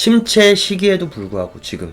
침체 시기에도 불구하고 지금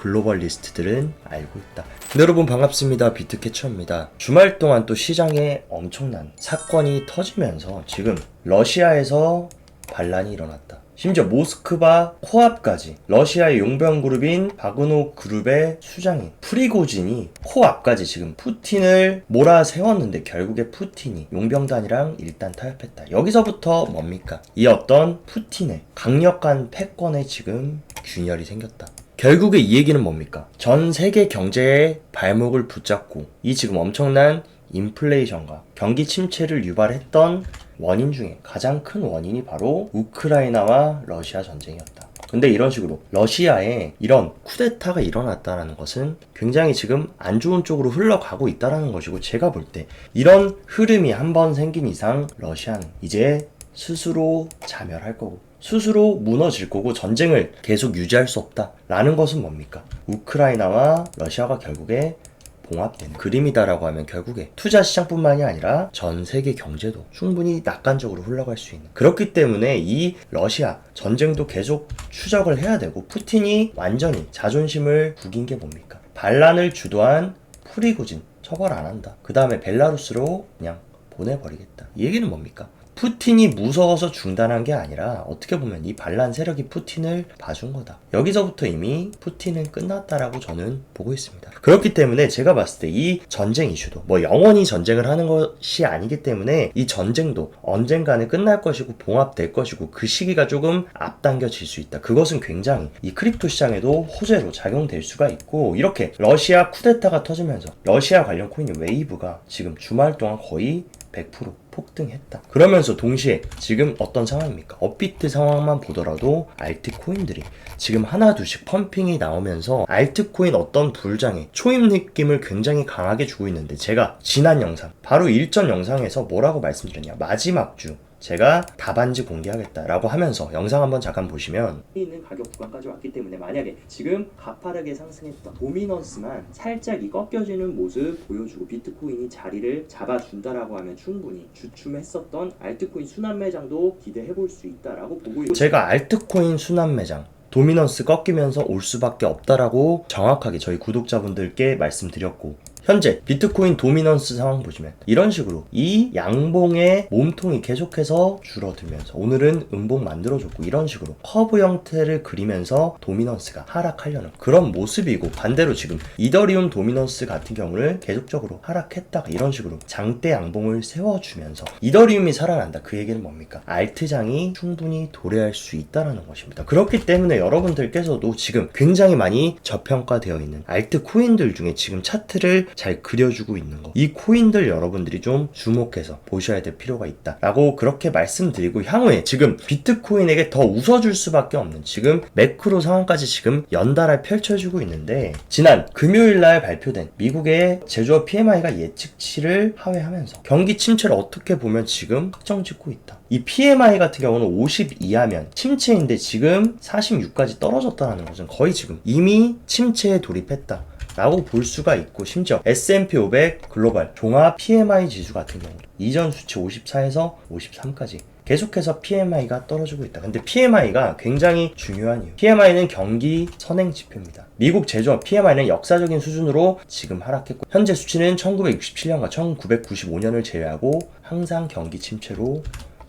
글로벌 리스트들은 알고 있다. 네, 여러분 반갑습니다. 비트캐쳐입니다. 주말 동안 또 시장에 엄청난 사건이 터지면서 지금 러시아에서 반란이 일어났다. 심지어 모스크바 코앞까지 러시아의 용병 그룹인 바그노 그룹의 수장인 프리고진이 코앞까지 지금 푸틴을 몰아세웠는데 결국에 푸틴이 용병단이랑 일단 타협했다. 여기서부터 뭡니까? 이 어떤 푸틴의 강력한 패권에 지금 균열이 생겼다. 결국에 이 얘기는 뭡니까? 전 세계 경제의 발목을 붙잡고 이 지금 엄청난 인플레이션과 경기 침체를 유발했던 원인 중에 가장 큰 원인이 바로 우크라이나와 러시아 전쟁이었다. 근데 이런 식으로 러시아에 이런 쿠데타가 일어났다는 것은 굉장히 지금 안 좋은 쪽으로 흘러가고 있다는 것이고 제가 볼 때 이런 흐름이 한번 생긴 이상 러시아는 이제 스스로 자멸할 거고 스스로 무너질 거고 전쟁을 계속 유지할 수 없다라는 것은 뭡니까? 우크라이나와 러시아가 결국에 봉합되는 그림이다라고 하면 결국에 투자 시장뿐만이 아니라 전 세계 경제도 충분히 낙관적으로 흘러갈 수 있는 그렇기 때문에 이 러시아 전쟁도 계속 추적을 해야 되고 푸틴이 완전히 자존심을 구긴 게 뭡니까? 반란을 주도한 프리고진 처벌 안 한다. 그 다음에 벨라루스로 그냥 보내버리겠다. 이 얘기는 뭡니까? 푸틴이 무서워서 중단한 게 아니라 어떻게 보면 이 반란 세력이 푸틴을 봐준 거다. 여기서부터 이미 푸틴은 끝났다라고 저는 보고 있습니다. 그렇기 때문에 제가 봤을 때 이 전쟁 이슈도 뭐 영원히 전쟁을 하는 것이 아니기 때문에 이 전쟁도 언젠가는 끝날 것이고 봉합될 것이고 그 시기가 조금 앞당겨질 수 있다. 그것은 굉장히 이 크립토 시장에도 호재로 작용될 수가 있고 이렇게 러시아 쿠데타가 터지면서 러시아 관련 코인 웨이브가 지금 주말 동안 거의 100% 폭등했다. 그러면서 동시에 지금 어떤 상황입니까? 업비트 상황만 보더라도 알트코인들이 지금 하나 둘씩 펌핑이 나오면서 알트코인 어떤 불장의 초입 느낌을 굉장히 강하게 주고 있는데 제가 지난 영상 바로 일전 영상에서 뭐라고 말씀드렸냐 마지막 주 제가 답안지 공개하겠다라고 하면서 영상 한번 잠깐 보시면 있는 가격 구간까지 왔기 때문에 만약에 지금 가파르게 상승했던 도미넌스만 살짝 이 꺾여지는 모습 보여주고 비트코인이 자리를 잡아준다라고 하면 충분히 주춤했었던 알트코인 순환 매장도 기대해 볼 수 있다라고 보고 있습니다. 제가 알트코인 순환 매장 도미넌스 꺾이면서 올 수밖에 없다라고 정확하게 저희 구독자분들께 말씀드렸고 현재 비트코인 도미넌스 상황 보시면 이런 식으로 이 양봉의 몸통이 계속해서 줄어들면서 오늘은 음봉 만들어줬고 이런 식으로 커브 형태를 그리면서 도미넌스가 하락하려는 그런 모습이고 반대로 지금 이더리움 도미넌스 같은 경우는 계속적으로 하락했다가 이런 식으로 장대 양봉을 세워주면서 이더리움이 살아난다. 그 얘기는 뭡니까? 알트장이 충분히 도래할 수 있다라는 것입니다. 그렇기 때문에 여러분들께서도 지금 굉장히 많이 저평가되어 있는 알트 코인들 중에 지금 차트를 잘 그려주고 있는 거. 이 코인들 여러분들이 좀 주목해서 보셔야 될 필요가 있다. 라고 그렇게 말씀드리고 향후에 지금 비트코인에게 더 웃어줄 수밖에 없는 지금 매크로 상황까지 지금 연달아 펼쳐지고 있는데 지난 금요일 날 발표된 미국의 제조업 PMI가 예측치를 하회하면서 경기 침체를 어떻게 보면 지금 확정 짓고 있다. 이 PMI 같은 경우는 50 이하면 침체인데 지금 46까지 떨어졌다는 것은 거의 지금 이미 침체에 돌입했다. 라고 볼 수가 있고 심지어 S&P 500 글로벌 종합 PMI 지수 같은 경우 이전 수치 54에서 53까지 계속해서 PMI가 떨어지고 있다. 근데 PMI가 굉장히 중요한 이유. PMI는 경기 선행 지표입니다. 미국 제조업 PMI는 역사적인 수준으로 지금 하락했고 현재 수치는 1967년과 1995년을 제외하고 항상 경기 침체로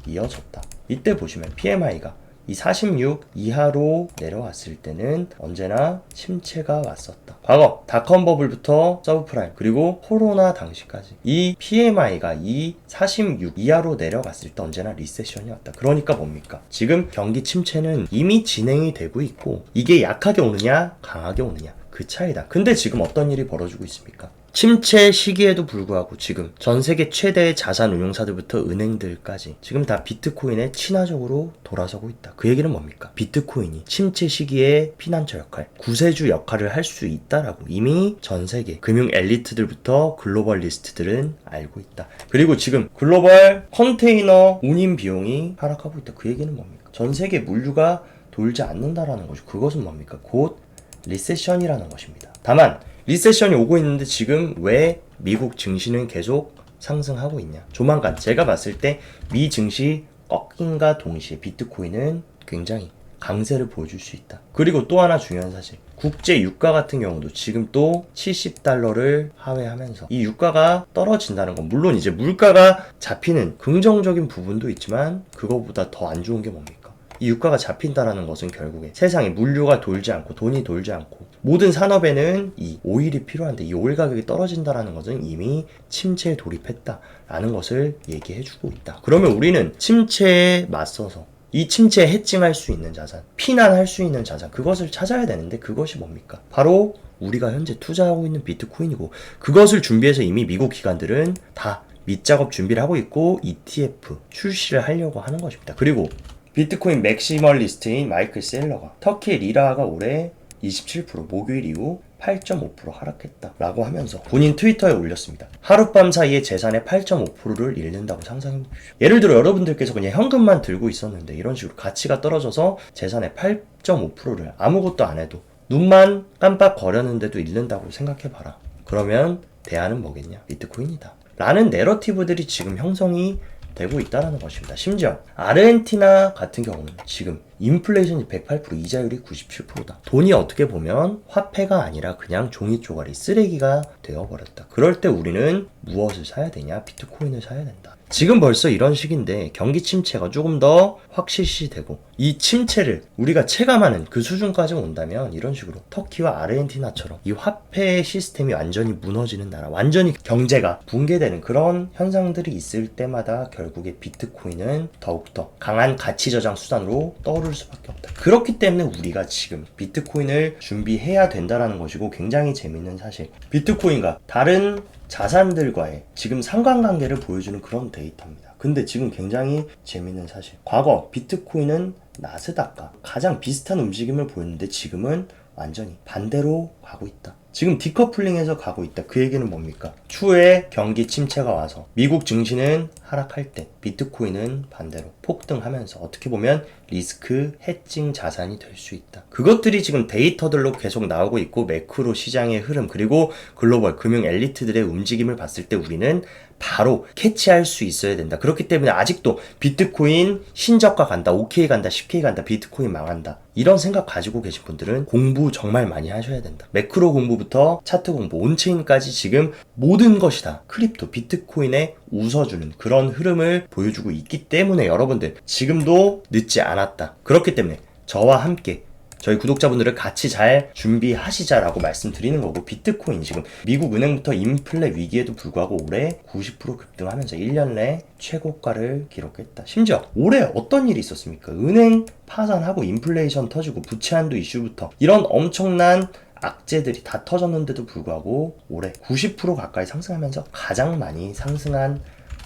이어졌다. 이때 보시면 PMI가 이 46 이하로 내려왔을 때는 언제나 침체가 왔었다. 과거 닷컴 버블부터 서브프라임 그리고 코로나 당시까지 이 PMI가 이 46 이하로 내려갔을 때 언제나 리세션이 왔다. 그러니까 뭡니까? 지금 경기 침체는 이미 진행이 되고 있고 이게 약하게 오느냐 강하게 오느냐 그 차이다. 근데 지금 어떤 일이 벌어지고 있습니까? 침체 시기에도 불구하고 지금 전 세계 최대의 자산 운용사들부터 은행들까지 지금 다 비트코인에 친화적으로 돌아서고 있다. 그 얘기는 뭡니까? 비트코인이 침체 시기에 피난처 역할, 구세주 역할을 할 수 있다라고 이미 전 세계 금융 엘리트들부터 글로벌 리스트들은 알고 있다. 그리고 지금 글로벌 컨테이너 운임 비용이 하락하고 있다. 그 얘기는 뭡니까? 전 세계 물류가 돌지 않는다라는 거죠. 그것은 뭡니까? 곧 리세션이라는 것입니다. 다만 리세션이 오고 있는데 지금 왜 미국 증시는 계속 상승하고 있냐? 조만간 제가 봤을 때 미 증시 꺾인과 동시에 비트코인은 굉장히 강세를 보여줄 수 있다. 그리고 또 하나 중요한 사실. 국제 유가 같은 경우도 지금 또 70달러를 하회하면서 이 유가가 떨어진다는 건 물론 이제 물가가 잡히는 긍정적인 부분도 있지만 그거보다 더 안 좋은 게 뭡니까? 이 유가가 잡힌다라는 것은 결국에 세상에 물류가 돌지 않고 돈이 돌지 않고 모든 산업에는 이 오일이 필요한데 이 오일 가격이 떨어진다라는 것은 이미 침체에 돌입했다라는 것을 얘기해주고 있다. 그러면 우리는 침체에 맞서서 이 침체에 해칭할 수 있는 자산, 피난할 수 있는 자산, 그것을 찾아야 되는데 그것이 뭡니까? 바로 우리가 현재 투자하고 있는 비트코인이고 그것을 준비해서 이미 미국 기관들은 다 밑작업 준비를 하고 있고 ETF 출시를 하려고 하는 것입니다. 그리고 비트코인 맥시멀리스트인 마이클 셀러가 터키 리라가 올해 27% 목요일 이후 8.5% 하락했다라고 하면서 본인 트위터에 올렸습니다. 하룻밤 사이에 재산의 8.5%를 잃는다고 상상해 보십시오. 예를 들어 여러분들께서 그냥 현금만 들고 있었는데 이런 식으로 가치가 떨어져서 재산의 8.5%를 아무것도 안 해도 눈만 깜빡 거렸는데도 잃는다고 생각해 봐라. 그러면 대안은 뭐겠냐? 비트코인이다. 라는 내러티브들이 지금 형성이 되고 있다는 것입니다. 심지어 아르헨티나 같은 경우는 지금 인플레이션이 108% 이자율이 97%다. 돈이 어떻게 보면 화폐가 아니라 그냥 종이 쪼가리 쓰레기가 되어버렸다. 그럴 때 우리는 무엇을 사야 되냐? 비트코인을 사야 된다. 지금 벌써 이런 시기인데 경기 침체가 조금 더 확실시 되고 이 침체를 우리가 체감하는 그 수준까지 온다면 이런 식으로 터키와 아르헨티나처럼 이 화폐 시스템이 완전히 무너지는 나라, 완전히 경제가 붕괴되는 그런 현상들이 있을 때마다 결국에 비트코인은 더욱더 강한 가치 저장 수단으로 떠오를 수밖에 없다. 그렇기 때문에 우리가 지금 비트코인을 준비해야 된다라는 것이고 굉장히 재밌는 사실. 비트코인과 다른 자산들과의 지금 상관관계를 보여주는 그런 데이터입니다. 근데 지금 굉장히 재밌는 사실. 과거 비트코인은 나스닥과 가장 비슷한 움직임을 보였는데 지금은 완전히 반대로 가고 있다. 지금 디커플링해서 가고 있다. 그 얘기는 뭡니까? 추후에 경기 침체가 와서 미국 증시는 하락할 때 비트코인은 반대로 폭등하면서 어떻게 보면 리스크 해칭 자산이 될 수 있다. 그것들이 지금 데이터들로 계속 나오고 있고 매크로 시장의 흐름 그리고 글로벌 금융 엘리트들의 움직임을 봤을 때 우리는 바로 캐치할 수 있어야 된다. 그렇기 때문에 아직도 비트코인 신저가 간다, OK 간다, 10K 간다, 비트코인 망한다. 이런 생각 가지고 계신 분들은 공부 정말 많이 하셔야 된다. 매크로 공부부터 차트 공부, 온체인까지 지금 모든 것이 다 크립토, 비트코인에 웃어주는 그런 흐름을 보여주고 있기 때문에 여러분들 지금도 늦지 않았다. 그렇기 때문에 저와 함께 저희 구독자분들을 같이 잘 준비하시자라고 말씀드리는 거고 비트코인 지금 미국 은행부터 인플레 위기에도 불구하고 올해 90% 급등하면서 1년 내 최고가를 기록했다. 심지어 올해 어떤 일이 있었습니까? 은행 파산하고 인플레이션 터지고 부채 한도 이슈부터 이런 엄청난 악재들이 다 터졌는데도 불구하고 올해 90% 가까이 상승하면서 가장 많이 상승한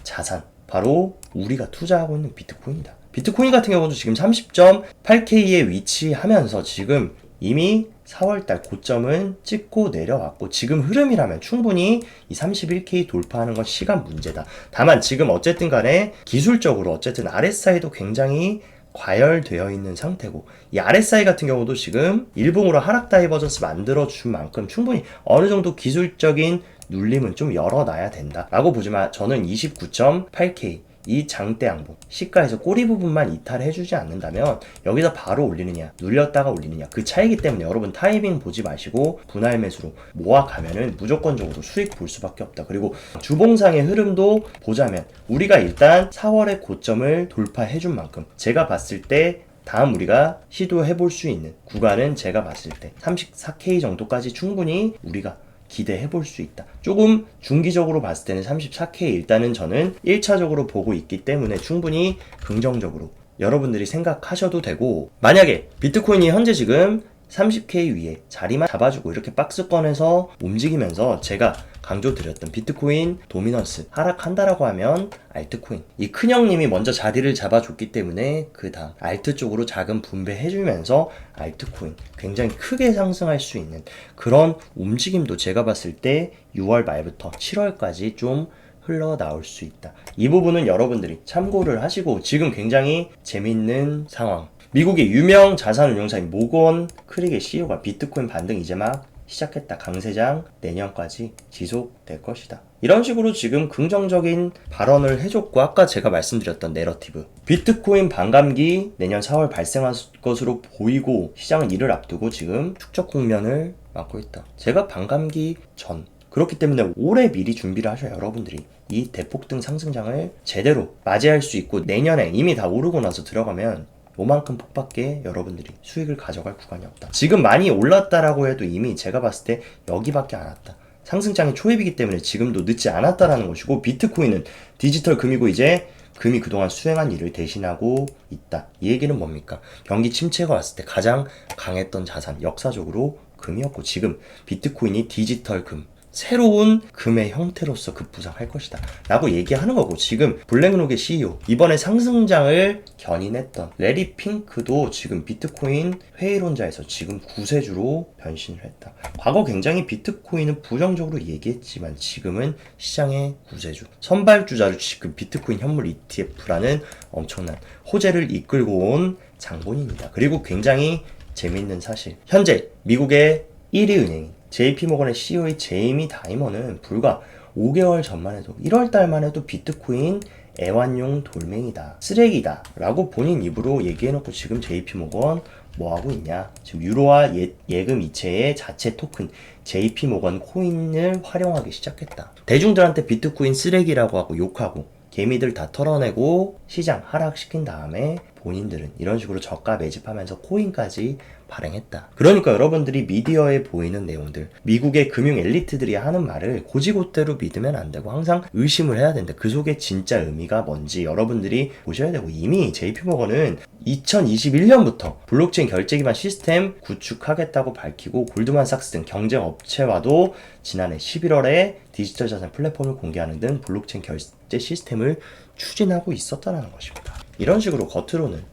자산 바로 우리가 투자하고 있는 비트코인이다. 비트코인 같은 경우도 지금 30.8K에 위치하면서 지금 이미 4월달 고점은 찍고 내려왔고 지금 흐름이라면 충분히 이 31K 돌파하는 건 시간 문제다. 다만 지금 어쨌든 간에 기술적으로 어쨌든 RSI도 굉장히 과열되어 있는 상태고 이 RSI 같은 경우도 지금 일봉으로 하락 다이버전스 만들어 준 만큼 충분히 어느 정도 기술적인 눌림은 좀 열어놔야 된다라고 보지만 저는 29.8K 이 장대 양봉 시가에서 꼬리 부분만 이탈해주지 않는다면 여기서 바로 올리느냐 눌렸다가 올리느냐 그 차이기 때문에 여러분 타이밍 보지 마시고 분할 매수로 모아가면은 무조건적으로 수익 볼 수밖에 없다. 그리고 주봉상의 흐름도 보자면 우리가 일단 4월의 고점을 돌파해준 만큼 제가 봤을 때 다음 우리가 시도해 볼 수 있는 구간은 제가 봤을 때 34K 정도까지 충분히 우리가 기대해 볼 수 있다. 조금 중기적으로 봤을 때는 34K 일단은 저는 1차적으로 보고 있기 때문에 충분히 긍정적으로 여러분들이 생각하셔도 되고 만약에 비트코인이 현재 지금 30K 위에 자리만 잡아주고 이렇게 박스권에서 움직이면서 제가 강조드렸던 비트코인 도미넌스 하락한다라고 하면 알트코인 이 큰형님이 먼저 자리를 잡아줬기 때문에 그 다음 알트 쪽으로 자금 분배해주면서 알트코인 굉장히 크게 상승할 수 있는 그런 움직임도 제가 봤을 때 6월 말부터 7월까지 좀 흘러나올 수 있다. 이 부분은 여러분들이 참고를 하시고 지금 굉장히 재밌는 상황. 미국의 유명 자산운용사인 모건 크릭의 CEO가 비트코인 반등 이제 막 시작했다. 강세장 내년까지 지속될 것이다. 이런 식으로 지금 긍정적인 발언을 해줬고 아까 제가 말씀드렸던 내러티브 비트코인 반감기 내년 4월 발생할 것으로 보이고 시장은 이를 앞두고 지금 축적 국면을 맞고 있다. 제가 반감기 전 그렇기 때문에 올해 미리 준비를 하셔야 여러분들이 이 대폭등 상승장을 제대로 맞이할 수 있고 내년에 이미 다 오르고 나서 들어가면 요만큼 폭밖에 여러분들이 수익을 가져갈 구간이 없다. 지금 많이 올랐다라고 해도 이미 제가 봤을 때 여기밖에 안 왔다. 상승장이 초입이기 때문에 지금도 늦지 않았다라는 것이고 비트코인은 디지털 금이고 이제 금이 그동안 수행한 일을 대신하고 있다. 이 얘기는 뭡니까? 경기 침체가 왔을 때 가장 강했던 자산, 역사적으로 금이었고 지금 비트코인이 디지털 금, 새로운 금의 형태로서 급부상할 것이다. 라고 얘기하는 거고, 지금 블랙록의 CEO, 이번에 상승장을 견인했던 레리 핑크도 지금 비트코인 회의론자에서 지금 구세주로 변신을 했다. 과거 굉장히 비트코인은 부정적으로 얘기했지만 지금은 시장의 구세주, 선발주자로 지금 비트코인 현물 ETF라는 엄청난 호재를 이끌고 온 장본인입니다. 그리고 굉장히 재밌는 사실. 현재 미국의 1위 은행인 JP모건의 CEO의 제이미 다이머는 불과 5개월 전만 해도 1월 달만 해도 비트코인 애완용 돌멩이다, 쓰레기다 라고 본인 입으로 얘기해놓고 지금 JP모건 뭐 하고 있냐? 지금 유로화 예, 예금 이체의 자체 토큰 JP모건 코인을 활용하기 시작했다. 대중들한테 비트코인 쓰레기라고 하고 욕하고 개미들 다 털어내고 시장 하락시킨 다음에 본인들은 이런 식으로 저가 매집하면서 코인까지 발행했다. 그러니까 여러분들이 미디어에 보이는 내용들, 미국의 금융 엘리트들이 하는 말을 고지고대로 믿으면 안 되고 항상 의심을 해야 된다. 그 속에 진짜 의미가 뭔지 여러분들이 보셔야 되고 이미 JP모건은 2021년부터 블록체인 결제 기반 시스템 구축하겠다고 밝히고 골드만삭스 등 경쟁 업체와도 지난해 11월에 디지털 자산 플랫폼을 공개하는 등 블록체인 결제 시스템을 추진하고 있었다는 것입니다. 이런 식으로 겉으로는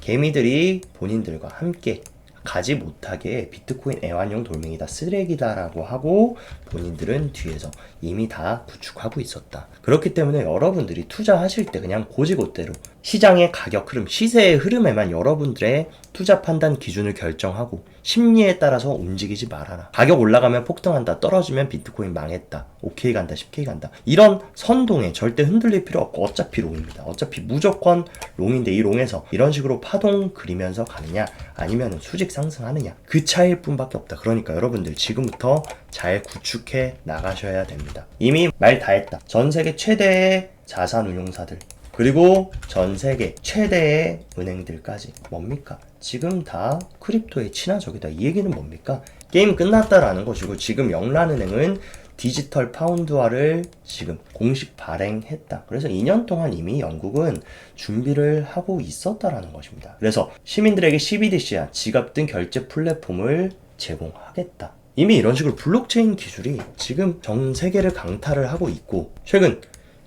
개미들이 본인들과 함께 가지 못하게 비트코인 애완용 돌멩이다 쓰레기다라고 하고 본인들은 뒤에서 이미 다 구축하고 있었다. 그렇기 때문에 여러분들이 투자하실 때 그냥 고지고대로 시장의 가격 흐름, 시세의 흐름에만 여러분들의 투자 판단 기준을 결정하고 심리에 따라서 움직이지 말아라. 가격 올라가면 폭등한다. 떨어지면 비트코인 망했다. 오케이 간다. 10K 간다. 이런 선동에 절대 흔들릴 필요 없고 어차피 롱입니다. 어차피 무조건 롱인데 이 롱에서 이런 식으로 파동 그리면서 가느냐 아니면 수직 상승하느냐 그 차이일 뿐밖에 없다. 그러니까 여러분들 지금부터 잘 구축해 나가셔야 됩니다. 이미 말 다 했다. 전 세계 최대의 자산 운용사들 그리고 전 세계 최대의 은행들까지 뭡니까? 지금 다 크립토의 친화적이다. 이 얘기는 뭡니까? 게임 끝났다라는 것이고 지금 영란은행은 디지털 파운드화를 지금 공식 발행했다. 그래서 2년 동안 이미 영국은 준비를 하고 있었다라는 것입니다. 그래서 시민들에게 CBDC야 지갑 등 결제 플랫폼을 제공하겠다. 이미 이런 식으로 블록체인 기술이 지금 전 세계를 강타를 하고 있고 최근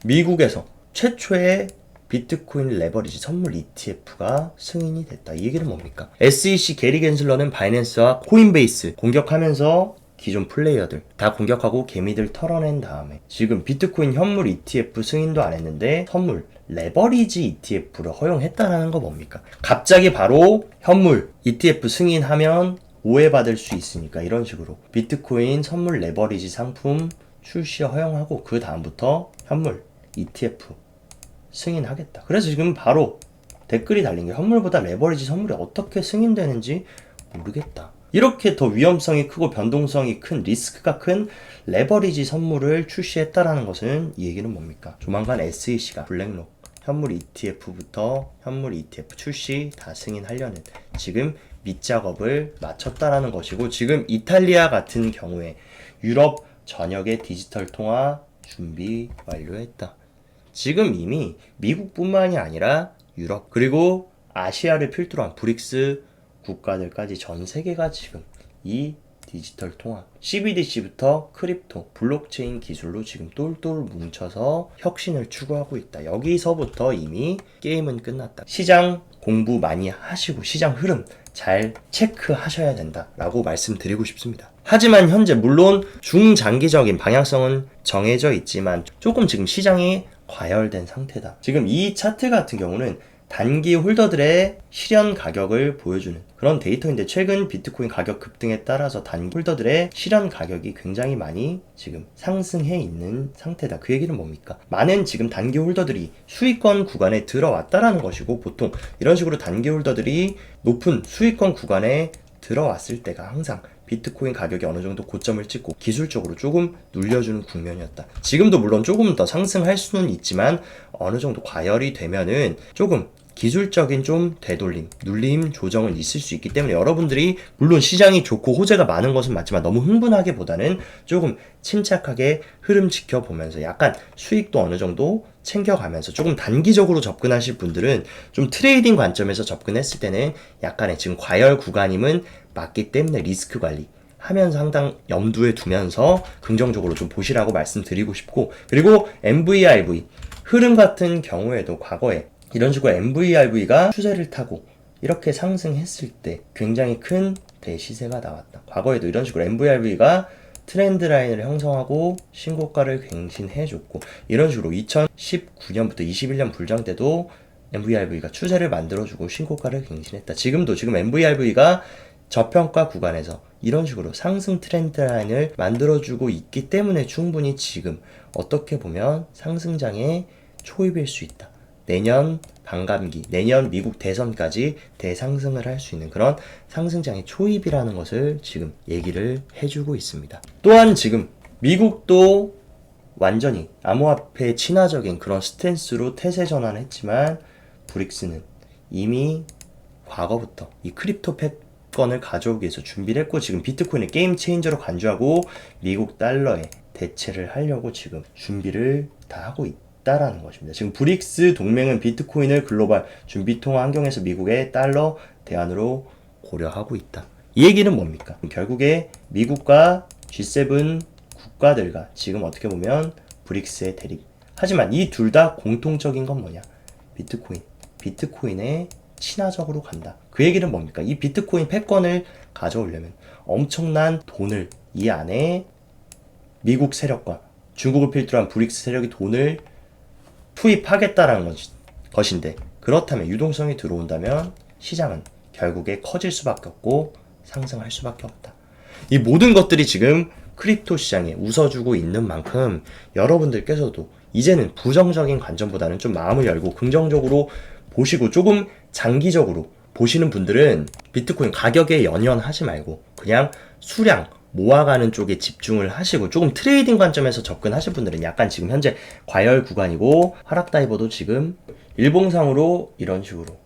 미국에서 최초의 비트코인 레버리지 선물 ETF가 승인이 됐다. 이 얘기는 뭡니까? SEC 게리 겐슬러는 바이낸스와 코인베이스 공격하면서 기존 플레이어들 다 공격하고 개미들 털어낸 다음에 지금 비트코인 현물 ETF 승인도 안 했는데 선물 레버리지 ETF를 허용했다라는 거 뭡니까? 갑자기 바로 현물 ETF 승인하면 오해받을 수 있으니까 이런 식으로 비트코인 선물 레버리지 상품 출시 허용하고 그 다음부터 현물 ETF 승인하겠다. 그래서 지금 바로 댓글이 달린 게 현물보다 레버리지 선물이 어떻게 승인되는지 모르겠다. 이렇게 더 위험성이 크고 변동성이 큰 리스크가 큰 레버리지 선물을 출시했다라는 것은 이 얘기는 뭡니까? 조만간 SEC가 블랙록 현물 ETF부터 현물 ETF 출시 다 승인하려는 지금 밑작업을 마쳤다라는 것이고 지금 이탈리아 같은 경우에 유럽 전역의 디지털 통화 준비 완료했다. 지금 이미 미국뿐만이 아니라 유럽 그리고 아시아를 필두로 한 브릭스 국가들까지 전 세계가 지금 이 디지털 통화 CBDC부터 크립토, 블록체인 기술로 지금 똘똘 뭉쳐서 혁신을 추구하고 있다. 여기서부터 이미 게임은 끝났다. 시장 공부 많이 하시고 시장 흐름 잘 체크하셔야 된다라고 말씀드리고 싶습니다. 하지만 현재 물론 중장기적인 방향성은 정해져 있지만 조금 지금 시장이 과열된 상태다. 지금 이 차트 같은 경우는 단기 홀더들의 실현 가격을 보여주는 그런 데이터인데 최근 비트코인 가격 급등에 따라서 단기 홀더들의 실현 가격이 굉장히 많이 지금 상승해 있는 상태다. 그 얘기는 뭡니까? 많은 지금 단기 홀더들이 수익권 구간에 들어왔다라는 것이고 보통 이런 식으로 단기 홀더들이 높은 수익권 구간에 들어왔을 때가 항상 비트코인 가격이 어느 정도 고점을 찍고 기술적으로 조금 눌려주는 국면이었다. 지금도 물론 조금 더 상승할 수는 있지만 어느 정도 과열이 되면은 조금 기술적인 좀 되돌림, 눌림 조정은 있을 수 있기 때문에 여러분들이 물론 시장이 좋고 호재가 많은 것은 맞지만 너무 흥분하기보다는 조금 침착하게 흐름 지켜보면서 약간 수익도 어느 정도 챙겨가면서 조금 단기적으로 접근하실 분들은 좀 트레이딩 관점에서 접근했을 때는 약간의 지금 과열 구간임은 맞기 때문에 리스크 관리 하면서 항상 염두에 두면서 긍정적으로 좀 보시라고 말씀드리고 싶고 그리고 MVRV 흐름 같은 경우에도 과거에 이런 식으로 MVRV가 추세를 타고 이렇게 상승했을 때 굉장히 큰 대시세가 나왔다. 과거에도 이런 식으로 MVRV가 트렌드 라인을 형성하고 신고가를 갱신해줬고 이런 식으로 2019년부터 21년 불장 때도 MVRV가 추세를 만들어주고 신고가를 갱신했다. 지금도 지금 MVRV가 저평가 구간에서 이런 식으로 상승 트렌드 라인을 만들어주고 있기 때문에 충분히 지금 어떻게 보면 상승장의 초입일 수 있다. 내년 반감기, 내년 미국 대선까지 대상승을 할 수 있는 그런 상승장의 초입이라는 것을 지금 얘기를 해주고 있습니다. 또한 지금 미국도 완전히 암호화폐 친화적인 그런 스탠스로 태세 전환했지만 브릭스는 이미 과거부터 이 크립토 패권을 가져오기 위해서 준비를 했고 지금 비트코인을 게임 체인저로 간주하고 미국 달러에 대체를 하려고 지금 준비를 다 하고 있다 라는 것입니다. 지금 브릭스 동맹은 비트코인을 글로벌 준비통화 환경에서 미국의 달러 대안으로 고려하고 있다. 이 얘기는 뭡니까? 결국에 미국과 G7 국가들과 지금 어떻게 보면 브릭스의 대립. 하지만 이 둘 다 공통적인 건 뭐냐? 비트코인. 비트코인에 친화적으로 간다. 그 얘기는 뭡니까? 이 비트코인 패권을 가져오려면 엄청난 돈을 이 안에 미국 세력과 중국을 필두로 한 브릭스 세력이 돈을 투입하겠다라는 것이- 것인데 그렇다면 유동성이 들어온다면 시장은 결국에 커질 수밖에 없고 상승할 수밖에 없다. 이 모든 것들이 지금 크립토 시장에 웃어주고 있는 만큼 여러분들께서도 이제는 부정적인 관점보다는 좀 마음을 열고 긍정적으로 보시고 조금 장기적으로 보시는 분들은 비트코인 가격에 연연하지 말고 그냥 수량 모아가는 쪽에 집중을 하시고 조금 트레이딩 관점에서 접근하실 분들은 약간 지금 현재 과열 구간이고 하락 다이버도 지금 일봉상으로 이런 식으로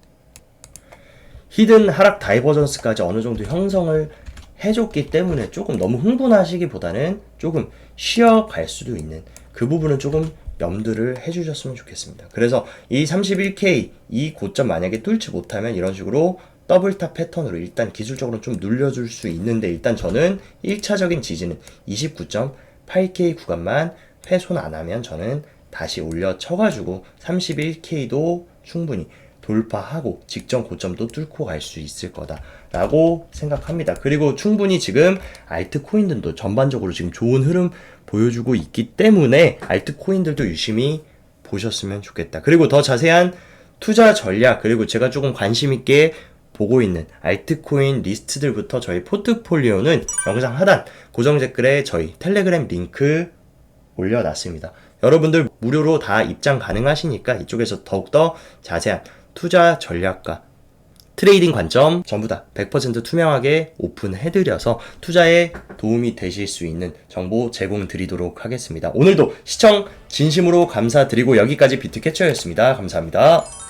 히든 하락 다이버전스까지 어느 정도 형성을 해줬기 때문에 조금 너무 흥분하시기보다는 조금 쉬어갈 수도 있는 그 부분은 조금 염두를 해주셨으면 좋겠습니다. 그래서 이 31K 이 고점 만약에 뚫지 못하면 이런 식으로 더블탑 패턴으로 일단 기술적으로 좀 눌려줄 수 있는데 일단 저는 1차적인 지지는 29.8K 구간만 훼손 안 하면 저는 다시 올려 쳐가지고 31K도 충분히 돌파하고 직전 고점도 뚫고 갈 수 있을 거다라고 생각합니다. 그리고 충분히 지금 알트코인들도 전반적으로 지금 좋은 흐름 보여주고 있기 때문에 알트코인들도 유심히 보셨으면 좋겠다. 그리고 더 자세한 투자 전략 그리고 제가 조금 관심 있게 보고 있는 알트코인 리스트들부터 저희 포트폴리오는 영상 하단 고정 댓글에 저희 텔레그램 링크 올려놨습니다. 여러분들 무료로 다 입장 가능하시니까 이쪽에서 더욱더 자세한 투자 전략과 트레이딩 관점 전부 다 100% 투명하게 오픈해드려서 투자에 도움이 되실 수 있는 정보 제공 드리도록 하겠습니다. 오늘도 시청 진심으로 감사드리고 여기까지 비트캐쳐였습니다. 감사합니다.